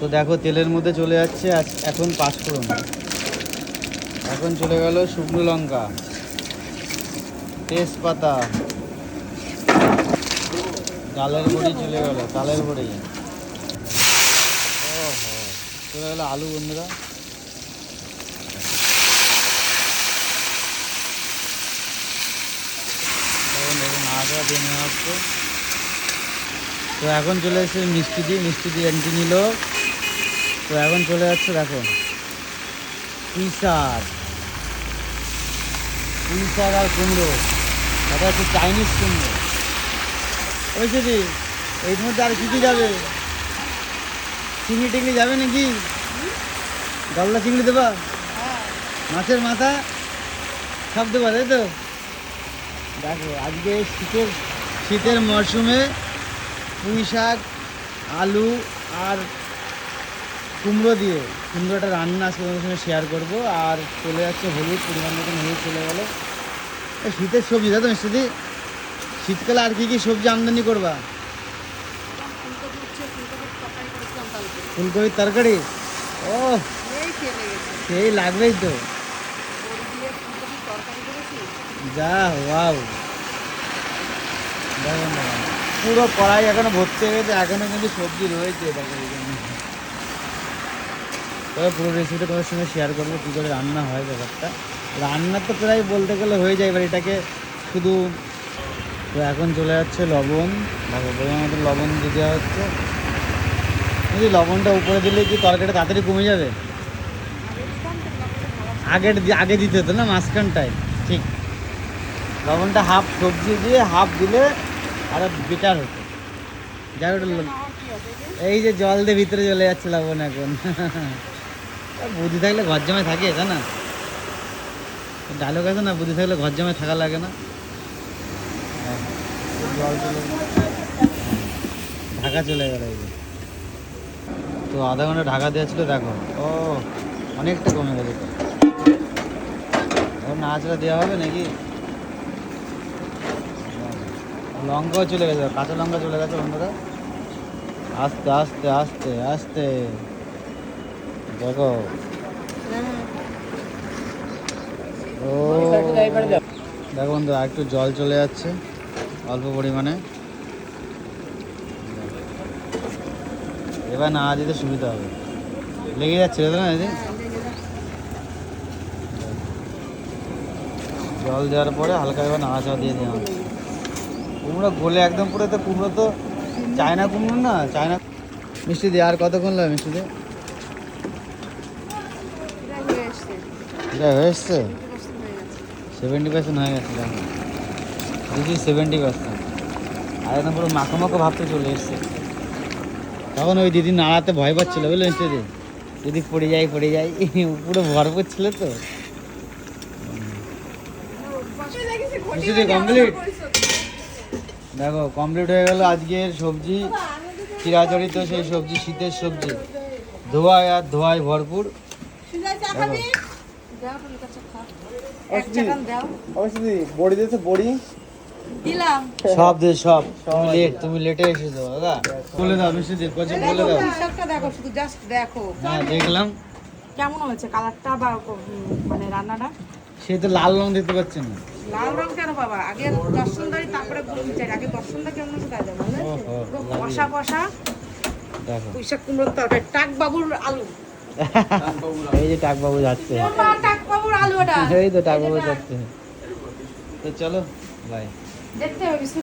তো দেখো, তেলের মধ্যে চলে যাচ্ছে এখন পাঁচ ফোড়ন এখন চলে গেল শুকনো লঙ্কা, তেজপাতা, ডালের বড়ি চলে গেল, ডালের বড়ি। চলে গেল আলু বন্ধুরা। দিয়ে নেওয়া তো এখন চলে এসেছে মিষ্টি দিয়ে মিষ্টি দিয়ে এন্ট্রি নিল। তো এখন চলে যাচ্ছে, দেখো। পুঁই শাক আর কুমড়ো। এটা হচ্ছে চাইনিজ কুমড়ো। ওই যদি এর মধ্যে আর কী কী যাবে? চিংড়ি টিংড়ি যাবে নাকি? গলদা চিংড়ি দেবা? মাছের মাথা? সব দেবা, তাই তো? দেখো, আজকে শীতের শীতের মরশুমে পুঁই শাক আলু আর কুমড়ো দিয়ে কুমড়োটা রান্না আজকে তোমাদের সঙ্গে শেয়ার করব। আর চলে যাচ্ছে হলুদ পরিমাণ মতন হলুদ চলে গেলো। শীতের সবজি দাদা মিষ্টি শীতকালে আর কি কি সবজি আমদানি করবা? ফুলকপির তরকারি ও সেই লাগবেই তো। যা ওয়াও না পুরো কড়াই এখনও ভর্তি হয়ে গেছে এখনও কিন্তু সবজি রয়েছে দেখো। তবে পুরো রেসিপিটা তোমার সঙ্গে শেয়ার করব, কী করে রান্না হয় ব্যাপারটা। রান্না তো প্রায় বলতে গেলে হয়ে যায়, এবার এটাকে শুধু তো এখন চলে যাচ্ছে লবণ। পরিমাণ মতো লবণ দিয়ে দেওয়া হচ্ছে। যদি লবণটা উপরে দিলে কি তরকারিটা তাড়াতাড়ি কমে যাবে? আগের আগে দিতে হতো না, মাঝখানটায়। ঠিক। লবণটা হাফ সবজি দিয়ে হাফ দিলে আরও বেটার হতো। যাই এই যে জল দিয়ে ভিতরে চলে যাচ্ছে লবণ এখন। বুদ্ধি থাকলে ঘর জমায় থাকে এটা না ডায়লগ আছে না, বুদ্ধি থাকলে ঘর জমায় থাকা লাগে না? ঢাকা চলে গেল এই তো আধা ঘণ্টা ঢাকা দেওয়া ছিল, দেখো। ও, অনেকটা কমে এখন নাচড়া দেওয়া হবে নাকি? লঙ্কাও চলে গেছে, কাঁচা লঙ্কা চলে গেছে বন্ধুরা। আস্তে আস্তে আস্তে আস্তে। দেখো। ও। দেখো বন্ধু একটু জল চলে যাচ্ছে অল্প পরিমাণে। এবার না দিতে সুবিধা হবে। লেগে যাচ্ছে না দিদি? জল দেওয়ার পরে হালকা এবার না নাড়াচাড়া দিয়ে দেওয়া হবে। কুমড়ো গলে একদম পুরো তো কুমড়ো তো চায়না কুমড়ো না চায়না মিষ্টি দিয়ে আর কতক্ষণ লাগে মিষ্টি দিয়ে হয়ে এসছে সেভেন্টি পার্সেন্ট হয়ে গেছে দেখো দিদি সেভেন্টি পার্সেন্ট আর একদম পুরো মাখো মাখো ভাবতে চলে এসছে। তখন ওই দিদি নাড়াতে ভয় পাচ্ছিল বুঝলেন মিষ্টি দি দিদি পড়ে যাই পড়ে যাই পুরো ভরপুর ছিল তো। কমপ্লিট দেখো কমপ্লিট হয়ে গেল আজকের সবজি চিরাচরিত সেই সবজি শীতের সবজি। ধোয়ায় আর ধোয়ায় ভরপুর। অবশ্যই বড়ি দিয়েছে বড়ি। দিলাম। সব দে সব। তুমি লেট তুমি লেটে এসেছ দাদা। বলে দাও মিষ্টি দি বলে দাও। হিসাবটা দেখো শুধু জাস্ট দেখো। হ্যাঁ দেখলাম। কেমন হয়েছে কালারটা বা মানে রান্নাটা? সে তো লাল রং দেখতে পাচ্ছে না। লাল রং কেন বাবা? আগে দর্শনদারি তারপরে গুলি চাই আগে দর্শনটা কেমন তাই যাব কষা কষা। দেখো। পুঁইশাক কুমড়োর তরকারি টাক বাবুর আলু। এই যে টাকবাবু যাচ্ছে। এই তো টাকবাবু যাচ্ছে। তো চলো বাই দেখতে হবে